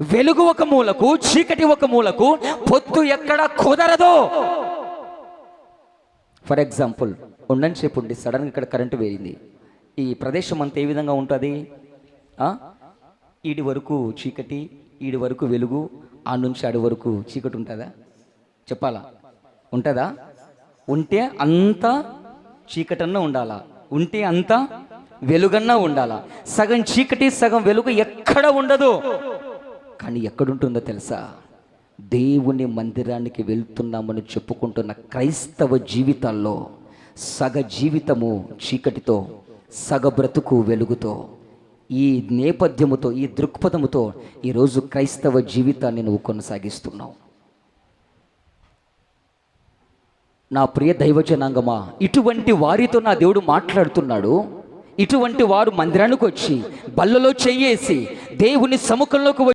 వెలుగు ఒక మూలకు చీకటి ఒక మూలకు పొత్తు ఎక్కడ కుదరదు. ఫర్ ఎగ్జాంపుల్ ఉండని సేపు సడన్గా ఇక్కడ కరెంటు వేరింది. ఈ ప్రదేశం అంతా ఏ విధంగా ఉంటుంది? ఈడి వరకు చీకటి ఈడి వరకు వెలుగు ఆ నుంచి ఆడి వరకు చీకటి ఉంటుందా? చెప్పాలా? ఉంటుందా? ఉంటే అంతా చీకటన్నా ఉండాలా? ఉంటే అంతా వెలుగన్నా ఉండాలా? సగం చీకటి సగం వెలుగు ఎక్కడ ఉండదు. కానీ ఎక్కడుంటుందో తెలుసా? దేవుని మందిరానికి వెళ్తున్నామని చెప్పుకుంటున్న క్రైస్తవ జీవితాల్లో సగ జీవితము చీకటితో సగ బ్రతుకు వెలుగుతో ఈ నేపథ్యముతో ఈ దృక్పథముతో ఈరోజు క్రైస్తవ జీవితాన్ని నువ్వు కొనసాగిస్తున్నావు. నా ప్రియ దైవజనాంగమా ఇటువంటి వారితో నా దేవుడు మాట్లాడుతున్నాడు. ఇటువంటి వారు మందిరానికి వచ్చి బల్లలో చెయ్యేసి దేవుని సముఖంలోకి వచ్చి